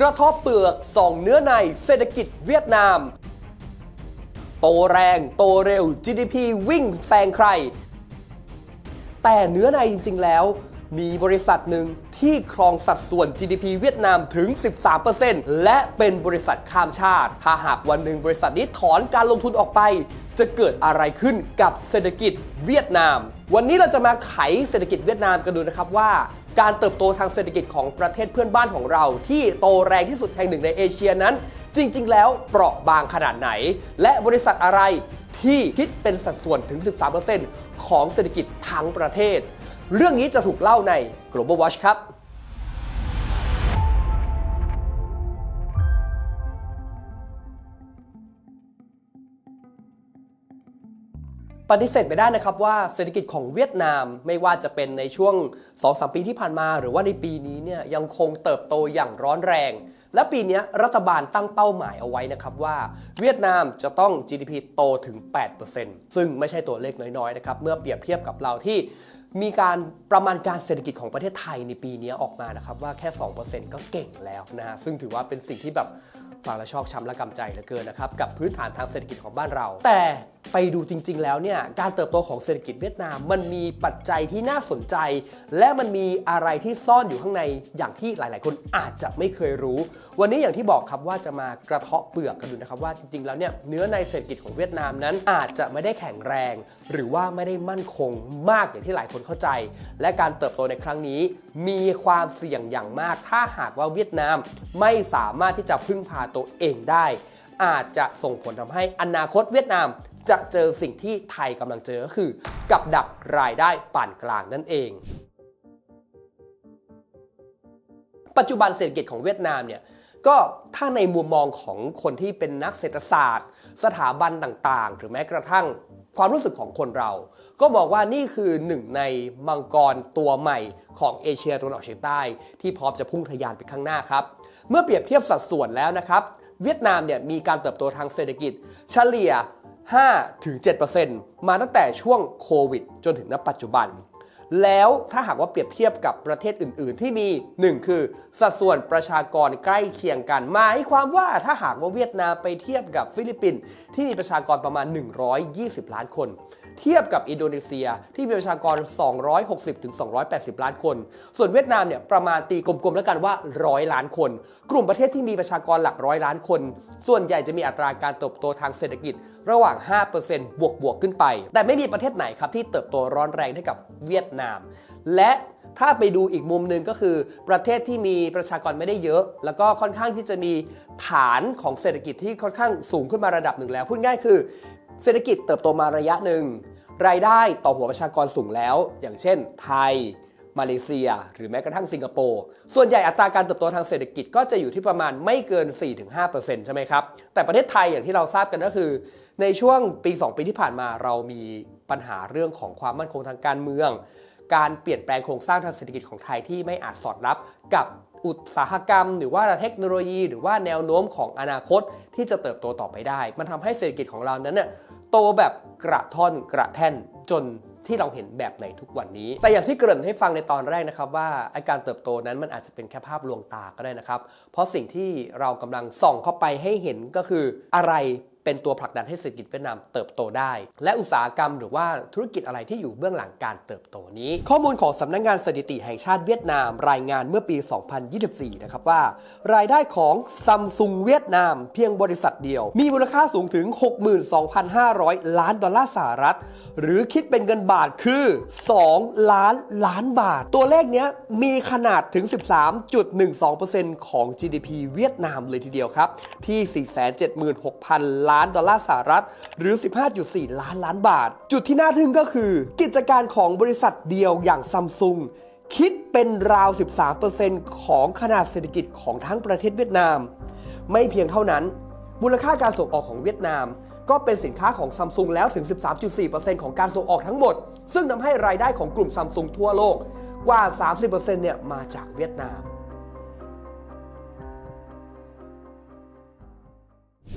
กระทบเปลือกส่องเนื้อในเศรษฐกิจเวียดนาม โตแรง โตเร็ว GDP วิ่งแซงใคร แต่เนื้อในจริง ๆ แล้ว มีบริษัทหนึ่งที่ครองสัดส่วน GDP เวียดนามถึง 13%และเป็นบริษัทข้ามชาติ ถ้าหากวันหนึ่งบริษัทนี้ถอนการลงทุนออกไป จะเกิดอะไรขึ้นกับเศรษฐกิจเวียดนาม วันนี้เราจะมาไขเศรษฐกิจเวียดนามกันดูนะครับว่า การเติบโตทางเศรษฐกิจของประเทศเพื่อนบ้านของเรา ที่โตแรงที่สุดแห่งหนึ่งในเอเชียนั้น จริง ๆ แล้วเปราะบางขนาดไหน และบริษัทอะไรที่คิดเป็นสัดส่วนถึง 13%ของเศรษฐกิจทั้งประเทศ เรื่องนี้จะถูกเล่าใน Global Watch ครับ ปฏิเสธไม่ได้นะครับว่าเศรษฐกิจของเวียดนามไม่ว่าจะเป็นในช่วง 2-3 ปีที่ผ่านมา หรือว่าในปีนี้เนี่ยยังคงเติบโตอย่างร้อนแรง และปีนี้รัฐบาลตั้งเป้าหมายเอาไว้นะครับว่า เวียดนามจะต้อง GDP โตถึง 8%ซึ่งไม่ใช่ตัวเลขน้อยๆนะครับเมื่อเปรียบเทียบกับเราที่มีการประมาณการเศรษฐกิจของประเทศไทยในปีนี้ออกมานะครับว่าแค่ 2%ก็เก่งแล้วนะฮะซึ่งถือว่าเป็นสิ่งที่แบบ ฟังแล้วชอกช้ำและกำใจเหลือเกินนะครับกับพื้นฐานทางเศรษฐกิจของบ้านเรา แต่ไปดูจริง ๆ แล้วเนี่ยการเติบโตของเศรษฐกิจเวียดนามมันมีปัจจัยที่น่าสนใจ และมันมีอะไรที่ซ่อนอยู่ข้างในอย่างที่หลาย ๆ คนอาจจะไม่เคยรู้ วันนี้อย่างที่บอกครับว่าจะมากระเทาะเปลือกกันดูนะครับว่าจริง ๆ แล้วเนี่ยเนื้อในเศรษฐกิจของเวียดนามนั้นอาจจะไม่ได้แข็งแรง หรือว่าไม่ได้มั่นคงมากอย่างที่หลายคนเข้าใจ และการเติบโตในครั้งนี้ มีความเสี่ยงอย่างมาก ถ้าหากว่าเวียดนามไม่สามารถที่จะพึ่งพาตัวเองได้ อาจจะส่งผลทำให้อนาคตเวียดนามจะเจอสิ่งที่ไทยกำลังเจอก็คือ กับดักรายได้ปานกลางนั่นเอง ปัจจุบันเศรษฐกิจของเวียดนามเนี่ยก็ถ้าในมุมมองของคนที่เป็นนักเศรษฐศาสตร์ สถาบันต่างๆ หรือแม้กระทั่ง ความรู้สึกของคนเรา ก็บอกว่านี่คือหนึ่งในมังกรตัวใหม่ของเอเชียตะวันออกเฉียงใต้ ที่พร้อมจะพุ่งทะยานไปข้างหน้าครับ เมื่อเปรียบเทียบสัดส่วนแล้วนะครับ เวียดนามเนี่ยมีการเติบโตทางเศรษฐกิจ เฉลี่ย 5-7%มาตั้งแต่ช่วงโควิด จนถึงณปัจจุบัน แล้วถ้าหากว่าเปรียบเทียบกับประเทศอื่น ๆ ที่มี 1 คือ สัดส่วนประชากรใกล้เคียงกันหมายความว่าถ้าหากว่าเวียดนามไปเทียบกับฟิลิปปินส์ที่มีประชากรประมาณ 120 ล้านคน เทียบกับอินโดนีเซีย ที่มีประชากร 260-280 ล้านคน ส่วนเวียดนามเนี่ยประมาณตีกลมๆแล้วกันว่า 100 ล้านคน กลุ่มประเทศที่มีประชากรหลักร้อยล้านคน ส่วนใหญ่จะมีอัตราการเติบโตทางเศรษฐกิจระหว่าง 5%บวกบวกๆขึ้นไป แต่ไม่มีประเทศไหนครับที่เติบโตร้อนแรงได้กับเวียดนาม และถ้าไปดูอีกมุมหนึ่งก็คือประเทศที่มีประชากรไม่ได้เยอะ แล้วก็ค่อนข้างที่จะมีฐานของเศรษฐกิจที่ค่อนข้างสูงขึ้นมาระดับหนึ่งแล้ว พูดง่ายคือ เศรษฐกิจเติบโตมาระยะหนึ่ง รายได้ต่อหัวประชากรสูงแล้ว อย่างเช่น ไทย มาเลเซีย หรือแม้กระทั่งสิงคโปร์ ส่วนใหญ่อัตราการเติบโตทางเศรษฐกิจก็จะอยู่ที่ประมาณไม่เกิน 4-5%ใช่ไหมครับ แต่ประเทศไทยอย่างที่เราทราบกันก็คือ ในช่วงปี 2 ปีที่ผ่านมาเรามีปัญหาเรื่องของความมั่นคงทางการเมือง การเปลี่ยนแปลงโครงสร้างทางเศรษฐกิจของไทยที่ไม่อาจสอดรับกับ อุตสาหกรรม หรือว่าเทคโนโลยี หรือว่าแนวโน้มของอนาคตที่จะเติบโตต่อไปได้ มันทำให้เศรษฐกิจของเรานั้นเนี่ยโตแบบกระท่อนกระแท่นจนที่เราเห็นแบบในทุกวันนี้ แต่อย่างที่เกริ่นให้ฟังในตอนแรกนะครับว่าไอการเติบโตนั้นมันอาจจะเป็นแค่ภาพลวงตาก็ได้นะครับ เพราะสิ่งที่เรากำลังส่องเข้าไปให้เห็นก็คืออะไร เป็นตัวผลักดันให้เศรษฐกิจเวียดนามเติบโตได้ และอุตสาหกรรมหรือว่าธุรกิจอะไรที่อยู่เบื้องหลังการเติบโตนี้ ข้อมูลของสำนักงงานสถิติแห่งชาติเวียดนาม รายงานเมื่อปี 2024 นะครับว่า รายได้ของซัมซุงเวียดนาม เพียงบริษัทเดียว มีมูลค่าสูงถึง 62,500 ล้านดอลลาร์สหรัฐ หรือคิดเป็นเงินบาทคือ 2 ล้านล้านบาท ตัวเลขเนี้ยมีขนาดถึง 13.12%ของ GDP เวียดนามเลยทีเดียวครับที่ 476,000ล้านดอลลาร์สหรัฐ หรือ 15.4 ล้านล้านบาท จุดที่น่าทึ่งก็คือ กิจการของบริษัทเดียวอย่างซัมซุงคิดเป็นราว 13%ของขนาดเศรษฐกิจของทั้งประเทศเวียดนาม ไม่เพียงเท่านั้น มูลค่าการส่งออกของเวียดนาม ก็เป็นสินค้าของซัมซุงแล้วถึง 13.4%ของการส่งออกทั้งหมด ซึ่งทำให้รายได้ของกลุ่มซัมซุงทั่วโลกกว่า 30%เนี่ยมาจากเวียดนาม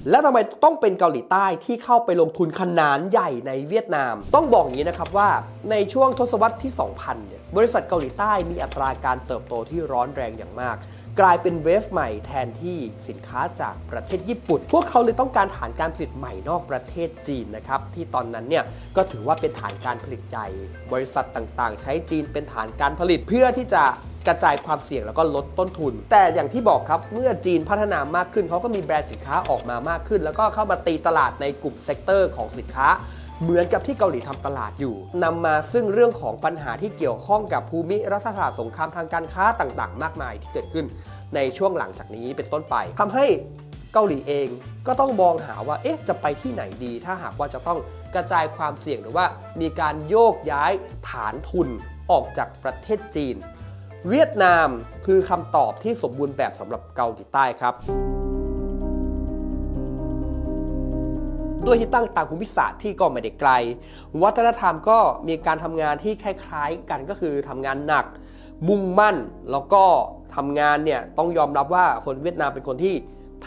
แล้วทำไมต้องเป็นเกาหลีใต้ที่เข้าไปลงทุนขนาดใหญ่ในเวียดนาม ต้องบอกอย่างนี้นะครับว่าในช่วงทศวรรษที่ 2000 เนี่ย บริษัทเกาหลีใต้มีอัตราการเติบโตที่ร้อนแรงอย่างมาก กลายเป็นเวฟใหม่แทนที่สินค้าจากประเทศญี่ปุ่น พวกเขาเลยต้องการฐานการผลิตใหม่นอกประเทศจีนนะครับที่ตอนนั้นเนี่ยก็ถือว่าเป็นฐานการผลิตใหญ่ บริษัทต่างๆ ใช้จีนเป็นฐานการผลิตเพื่อที่จะกระจายความเสี่ยงแล้วก็ลดต้นทุน แต่อย่างที่บอกครับเมื่อจีนพัฒนามากขึ้นเขาก็มีแบรนด์สินค้าออกมามากขึ้น แล้วก็เข้ามาตีตลาดในกลุ่มเซกเตอร์ของสินค้า เหมือนกับที่เกาหลีทำตลาดอยู่นำมาซึ่งเรื่องของปัญหาที่เกี่ยวข้องกับภูมิรัฐศาสตร์สงครามทางการค้าต่างๆ มากมายที่เกิดขึ้นในช่วงหลังจากนี้เป็นต้นไปทำให้เกาหลีเองก็ต้องมองหาว่าเอ๊ะจะไปที่ไหนดี ถ้าหากว่าจะต้องกระจายความเสี่ยงหรือว่ามีการโยกย้ายฐานทุนออกจากประเทศจีน เวียดนามคือคำตอบที่สมบูรณ์แบบสำหรับเกาหลีใต้ครับ ด้วยที่ตั้งต่างภูมิศาสตร์ที่ก็ไม่ได้ไกล วัฒนธรรมก็มีการทำงานที่คล้ายๆกันก็คือทำงานหนัก มุ่งมั่น แล้วก็ทำงานเนี่ยต้องยอมรับว่าคนเวียดนามเป็นคนที่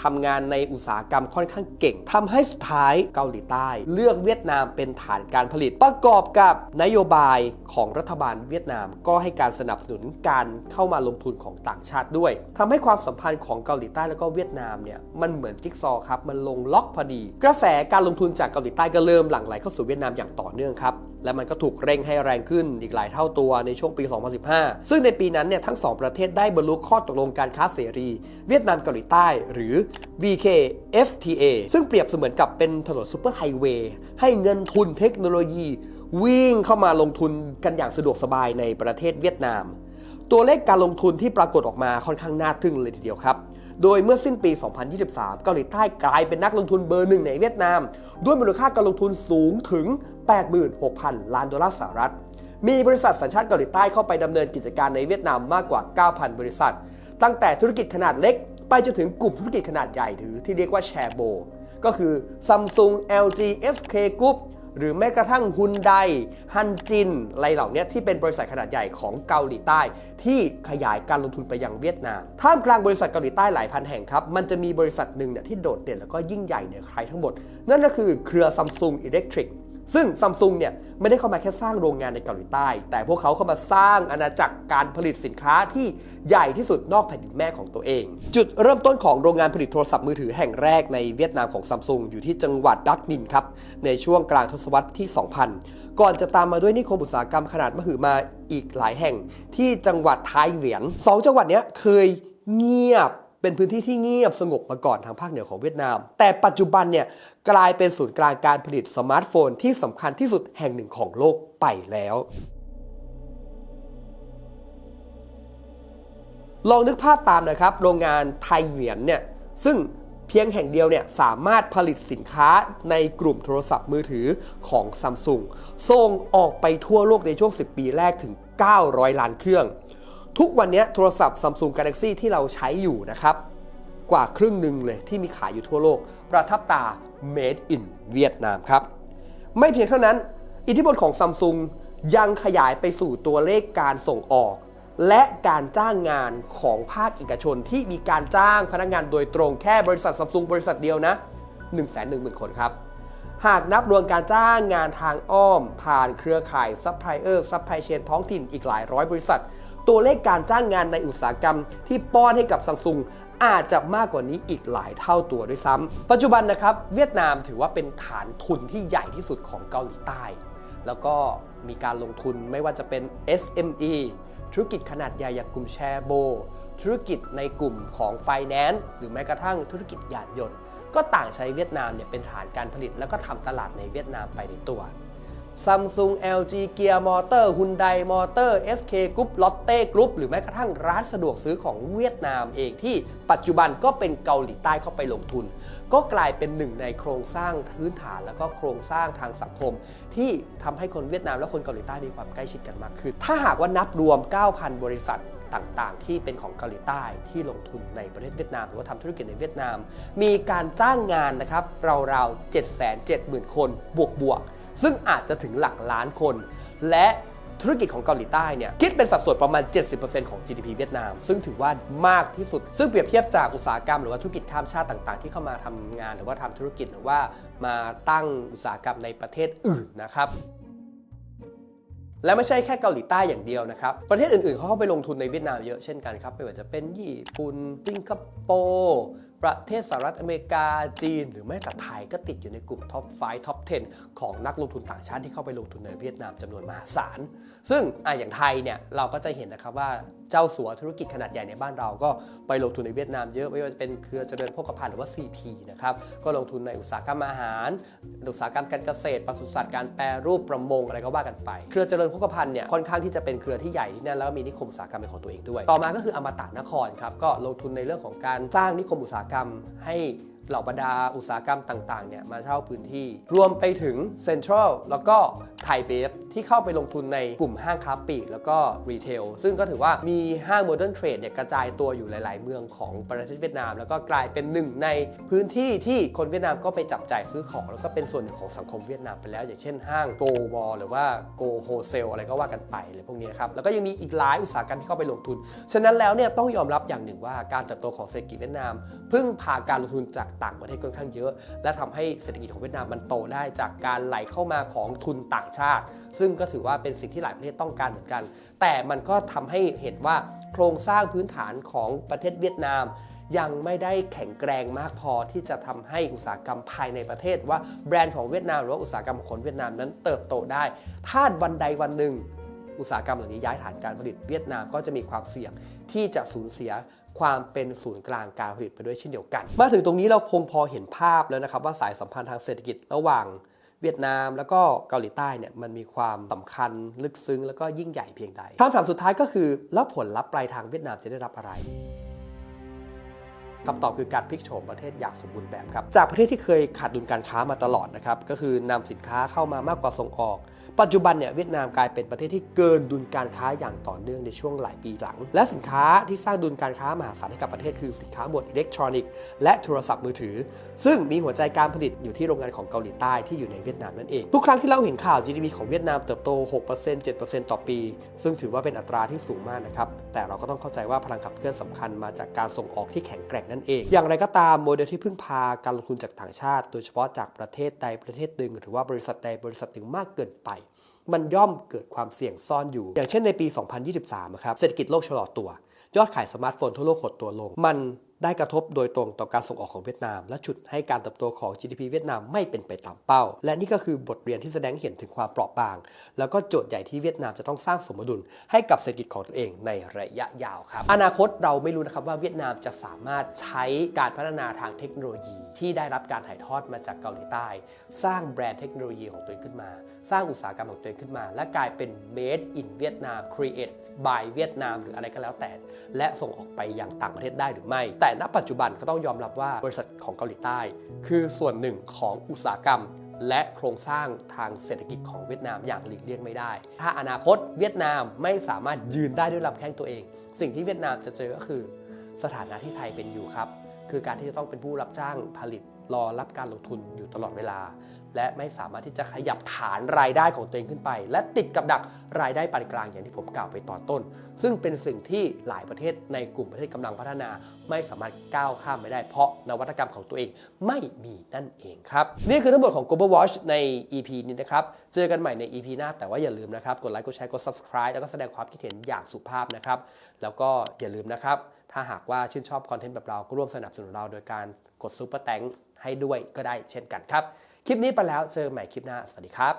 ทำงานในอุตสาหกรรมค่อนข้างเก่งทำให้สุดท้ายเกาหลีใต้ เลือกเวียดนามเป็นฐานการผลิต ประกอบกับนโยบายของรัฐบาลเวียดนาม ก็ให้การสนับสนุนการเข้ามาลงทุนของต่างชาติด้วยทำให้ความสัมพันธ์ของเกาหลีใต้แล้วก็เวียดนามเนี่ยมันเหมือนจิ๊กซอครับมันลงล็อกพอดี กระแสการลงทุนจากเกาหลีใต้ก็เริ่มหลั่งไหลเข้าสู่เวียดนามอย่างต่อเนื่องครับ และมันก็ถูกเร่งให้แรงขึ้นอีกหลายเท่าตัวในช่วงปี 2015 ซึ่งในปีนั้นเนี่ยทั้งสองประเทศได้บรรลุข้อตกลงการค้าเสรี เวียดนามเกาหลีใต้หรือ VKFTA ซึ่งเปรียบเสมือนกับเป็นถนนซูเปอร์ไฮเวย์ให้เงินทุนเทคโนโลยี วิ่งเข้ามาลงทุนกันอย่างสะดวกสบายในประเทศเวียดนาม ตัวเลขการลงทุนที่ปรากฏออกมาค่อนข้างน่าทึ่งเลยทีเดียวครับ โดยเมื่อสิ้นปี 2023 เกาหลีใต้กลายเป็นนักลงทุนเบอร์หนึ่งในเวียดนาม ด้วยมูลค่าการลงทุนสูงถึง 86,000 ล้านดอลลาร์สหรัฐ มีบริษัทสัญชาติเกาหลีใต้เข้าไปดำเนินกิจการในเวียดนามมากกว่า 9,000 บริษัท ตั้งแต่ธุรกิจขนาดเล็ก ไปจนถึงกลุ่มธุรกิจขนาดใหญ่ถือที่เรียกว่าแชร์โบ ก็คือ Samsung LG SK Group หรือแม้กระทั่งฮุนไดฮันจินอะไรเหล่านี้ที่เป็นบริษัทขนาดใหญ่ของเกาหลีใต้ ที่ขยายการลงทุนไปยังเวียดนาม ท่ามกลางบริษัทเกาหลีใต้หลายพันแห่งครับ มันจะมีบริษัทหนึ่งเนี่ยที่โดดเด่นแล้วก็ยิ่งใหญ่เหนือใครทั้งหมด นั่นก็คือเครือซัมซุงอิเล็กทริก ซึ่งซัมซุงเนี่ยไม่ได้เข้ามาแค่สร้างโรงงานในเกาหลีใต้ แต่พวกเขาเข้ามาสร้างอาณาจักรการผลิตสินค้าที่ใหญ่ที่สุดนอกแผ่นดินแม่ของตัวเอง จุดเริ่มต้นของโรงงานผลิตโทรศัพท์มือถือแห่งแรกในเวียดนามของซัมซุงอยู่ที่จังหวัดดักนินครับ ในช่วงกลางทศวรรษที่ 2000 ก่อนจะตามมาด้วยนิคมอุตสาหกรรมขนาดมหึมาอีกหลายแห่ง ที่จังหวัดไทเหวียนสองจังหวัดนี้เคยเงียบ เป็นพื้นที่ที่เงียบสงบมาก่อนทางภาคเหนือของเวียดนาม แต่ปัจจุบันเนี่ยกลายเป็นศูนย์กลางการผลิตสมาร์ทโฟนที่สำคัญที่สุดแห่งหนึ่งของโลกไปแล้วลองนึกภาพตามนะครับ โรงงานไทยเหวียนเนี่ย ซึ่งเพียงแห่งเดียวเนี่ยสามารถผลิตสินค้าในกลุ่มโทรศัพท์มือถือของซัมซุงส่งออกไปทั่วโลกในช่วง 10 ปีแรกถึง 900 ล้านเครื่อง ทุกวันนี้โทรศัพท์ Samsung Galaxy ที่เราใช้อยู่นะครับ กว่าครึ่งหนึ่งเลยที่มีขายอยู่ทั่วโลก ประทับตา Made in เวียดนามครับ ไม่เพียงเท่านั้น อิทธิพลของซัมซุงยังขยายไปสู่ตัวเลขการส่งออก และการจ้างงานของภาคเอกชนที่มีการจ้างพนักงานโดยตรงแค่บริษัทซัมซุงบริษัทเดียวนะ1 1 0 0 0 0 คนครับ หากนับรวมการจ้างงานทางอ้อม ผ่านเครือข่ายซัพพลายเออร์ซัพพลายเชนท้องถิ่นอีกหลายร้อยบริษัท ตัวเลขการจ้างงานในอุตสาหกรรมที่ป้อนให้กับซัมซุงอาจจะมากกว่านี้อีกหลายเท่าตัวด้วยซ้ำปัจจุบันนะครับ เวียดนามถือว่าเป็นฐานทุนที่ใหญ่ที่สุดของเกาหลีใต้ แล้วก็มีการลงทุนไม่ว่าจะเป็น SME ธุรกิจขนาดใหญ่อย่างกลุ่มแชร์โบ ธุรกิจในกลุ่มของ Finance หรือแม้กระทั่งธุรกิจยานยนต์ ก็ต่างใช้เวียดนามเนี่ยเป็นฐานการผลิต แล้วก็ทำตลาดในเวียดนามไปในตัว Samsung LG Gear Motor Hyundai Motor SK Group Lotte Group หรือแม้กระทั่งร้านสะดวกซื้อของเวียดนามเองที่ปัจจุบันก็เป็นเกาหลีใต้เข้าไปลงทุน ก็กลายเป็นหนึ่งในโครงสร้างพื้นฐานแล้วก็โครงสร้างทางสังคม ที่ทำให้คนเวียดนามและคนเกาหลีใต้มีความใกล้ชิดกันมากขึ้น ถ้าหากว่านับรวม 9,000 บริษัทต่างๆ ที่เป็นของเกาหลีใต้ที่ลงทุนในประเทศเวียดนาม หรือว่าทำธุรกิจในเวียดนาม มีการจ้างงานนะครับราวๆ770,000 คนบวกๆ ซึ่งอาจจะถึงหลักล้านคน และธุรกิจของเกาหลีใต้เนี่ยคิดเป็นสัดส่วนประมาณ 70%ของ GDP เวียดนาม ซึ่งถือว่ามากที่สุด ซึ่งเปรียบเทียบจากอุตสาหกรรมหรือว่าธุรกิจข้ามชาติต่างๆ ที่เข้ามาทำงานหรือว่าทำธุรกิจหรือว่ามาตั้งอุตสาหกรรมในประเทศอื่นนะครับและไม่ใช่แค่เกาหลีใต้อย่างเดียวนะครับ ประเทศอื่นๆเขาเข้าไปลงทุนในเวียดนามเยอะเช่นกันครับ ไม่ว่าจะเป็นญี่ปุ่นสิงคโปร์ ประเทศสหรัฐอเมริกาจีน หรือแม้แต่ไทยก็ติดอยู่ในกลุ่มท็อป 5 ท็อป 10 ของนักลงทุนต่างชาติที่เข้าไปลงทุนในเวียดนามจำนวนมหาศาล ซึ่งออย่างไทยเนี่ยเราก็จะเห็นนะครับว่าเจ้าสัวธุรกิจขนาดใหญ่ในบ้านเราก็ไปลงทุนในเวียดนามเยอะไม่ว่าจะเป็นเครือเจริญโภคภัณฑ์หรือว่า CP นะครับก็ลงทุนในอุตสาหกรรมอาหาร อุตสาหกรรมการเกษตรปศุสัตว์การแปรรูปประมงอะไรก็ว่ากันไป เครือเจริญโภคภัณฑ์เนี่ยค่อนข้างที่จะเป็นเครือที่ใหญ่ที่นั่นแล้วมีนิคมอุตสาหกรรมเป็นของตัวเองด้วย ต่อมาก็คืออมตะนครครับก็ลงทุนในเรื่องของการสร้างนิคมอุตสาหกรรมให้ เหล่าบรรดาอุตสาหกรรมต่างๆเนี่ยมาเช่าพื้นที่ รวมไปถึงเซ็นทรัลแล้วก็ไทยเบฟที่เข้าไปลงทุนในกลุ่มห้างค้าปลีกแล้วก็รีเทลซึ่งก็ถือว่ามีห้างโมเดิร์นเทรดเนี่ยกระจายตัวอยู่หลาย ๆ เมืองของประเทศเวียดนาม แล้วก็กลายเป็นหนึ่งในพื้นที่ที่คนเวียดนามก็ไปจับจ่ายซื้อของ แล้วก็เป็นส่วนหนึ่งของสังคมเวียดนามไปแล้ว อย่างเช่นห้างโกวอลหรือว่าโกโฮเซลอะไรก็ว่ากันไปเลยพวกนี้ครับแล้วก็ยังมีอีกหลายอุตสาหกรรมที่เข้าไปลงทุน ฉะนั้นแล้วเนี่ยต้องยอมรับอย่างหนึ่งว่าการเติบโตของเศรษฐกิจเวียดนาม พึ่งพาการลงทุนจากต่างประเทศค่อนข้างเยอะ และทำให้เศรษฐกิจของเวียดนามมันโตได้จากการไหลเข้ามาของทุนต่างชาติ ซึ่งก็ถือว่าเป็นสิ่งที่หลายประเทศต้องการเหมือนกัน แต่มันก็ทำให้เห็นว่าโครงสร้างพื้นฐานของประเทศเวียดนามยังไม่ได้แข็งแกร่งมากพอที่จะทำให้อุตสาหกรรมภายในประเทศ ว่าแบรนด์ของเวียดนามหรือว่าอุตสาหกรรมของคนเวียดนามนั้นเติบโตได้ ถ้าวันใดวันหนึ่ง อุตสาหกรรมเหล่านี้ย้ายฐานการผลิตเวียดนามก็จะมีความเสี่ยงที่จะสูญเสีย ความเป็นศูนย์กลางการผลิตไปด้วยเช่นเดียวกัน มาถึงตรงนี้เราคงพอเห็นภาพแล้วนะครับว่าสายสัมพันธ์ทางเศรษฐกิจระหว่างเวียดนามแล้วก็เกาหลีใต้เนี่ยมันมีความสำคัญลึกซึ้งแล้วก็ยิ่งใหญ่เพียงใดคำถามสุดท้ายก็คือ แล้วผลลัพธ์ปลายทางเวียดนามจะได้รับอะไรคำตอบคือการพลิกโฉมประเทศอย่างสมบูรณ์แบบครับ จากประเทศที่เคยขาดดุลการค้ามาตลอดนะครับ ก็คือนำสินค้าเข้ามามากกว่าส่งออก ปัจจุบันเนี่ยเวียดนามกลายเป็นประเทศที่เกินดุลการค้าอย่างต่อเนื่องในช่วงหลายปีหลัง และสินค้าที่สร้างดุลการค้ามหาศาลให้กับประเทศคือสินค้าหมวดอิเล็กทรอนิกส์และโทรศัพท์มือถือ ซึ่งมีหัวใจการผลิตอยู่ที่โรงงานของเกาหลีใต้ที่อยู่ในเวียดนามนั่นเองทุกครั้งที่เราเห็นข่าว GDP ของเวียดนามเติบโต 6% 7%ต่อปี ซึ่งถือว่าเป็นอัตราที่สูงมากนะครับแต่เราก็ต้องเข้าใจว่าพลังขับเคลื่อนสำคัญมาจากการส่งออกที่แข็งแกร่งนั่นเอง อย่างไรก็ตามโมเดลที่พึ่งพาการลงทุนจากต่างชาติ โดยเฉพาะจากประเทศใดประเทศหนึ่งหรือว่าบริษัทใดบริษัทหนึ่งมากเกินไป มันย่อมเกิดความเสี่ยงซ่อนอยู่ อย่างเช่นในปี 2023 ครับ เศรษฐกิจโลกชะลอตัว ยอดขายสมาร์ทโฟนทั่วโลกหดตัวลง มัน ได้กระทบโดยตรงต่อการส่งออกของเวียดนาม และฉุดให้การเติบโตของ GDP เวียดนามไม่เป็นไปตามเป้า และนี่ก็คือบทเรียนที่แสดงเห็นถึงความเปราะบาง แล้วก็โจทย์ใหญ่ที่เวียดนามจะต้องสร้างสมดุลให้กับเศรษฐกิจของตัวเองในระยะยาวครับ อนาคตเราไม่รู้นะครับว่าเวียดนามจะสามารถใช้การพัฒนาทางเทคโนโลยี ที่ได้รับการถ่ายทอดมาจากเกาหลีใต้ สร้างแบรนด์เทคโนโลยีของตัวเองขึ้นมา สร้างอุตสาหกรรมของตัวเองขึ้นมา และกลายเป็น made in เวียดนาม create by เวียดนามหรืออะไรก็แล้วแต่ และส่งออกไปยังต่างประเทศได้หรือไม่ แต่ณปัจจุบันก็ต้องยอมรับว่าบริษัทของเกาหลีใต้ คือส่วนหนึ่งของอุตสาหกรรม และโครงสร้างทางเศรษฐกิจของเวียดนามอย่างหลีกเลี่ยงไม่ได้ ถ้าอนาคตเวียดนามไม่สามารถยืนได้ด้วยลำแข้งตัวเอง สิ่งที่เวียดนามจะเจอก็คือ สถานะที่ไทยเป็นอยู่ครับ คือการที่จะต้องเป็นผู้รับจ้างผลิตรอรับการลงทุนอยู่ตลอดเวลา และไม่สามารถที่จะขยับฐานรายได้ของตัวเองขึ้นไป และติดกับดักรายได้ปานกลางอย่างที่ผมกล่าวไปตอนต้น ซึ่งเป็นสิ่งที่หลายประเทศในกลุ่มประเทศกำลังพัฒนา ไม่สามารถก้าวข้ามไปได้ เพราะนวัตกรรมของตัวเองไม่มีนั่นเองครับ นี่คือทั้งหมดของ Global Watch ใน EP นี้นะครับ เจอกันใหม่ใน EP หน้าแต่ว่าอย่าลืมนะครับ กดไลค์กดแชร์กด subscribe แล้วก็แสดงความคิดเห็นอย่างสุภาพนะครับแล้วก็อย่าลืมนะครับถ้าหากว่าชื่นชอบคอนเทนต์แบบเราก็ร่วมสนับสนุนเราโดยการกดซุปเปอร์แตงให้ด้วยก็ได้เช่นกันครับ คลิปนี้ไปแล้วเจอใหม่คลิปหน้า สวัสดีครับ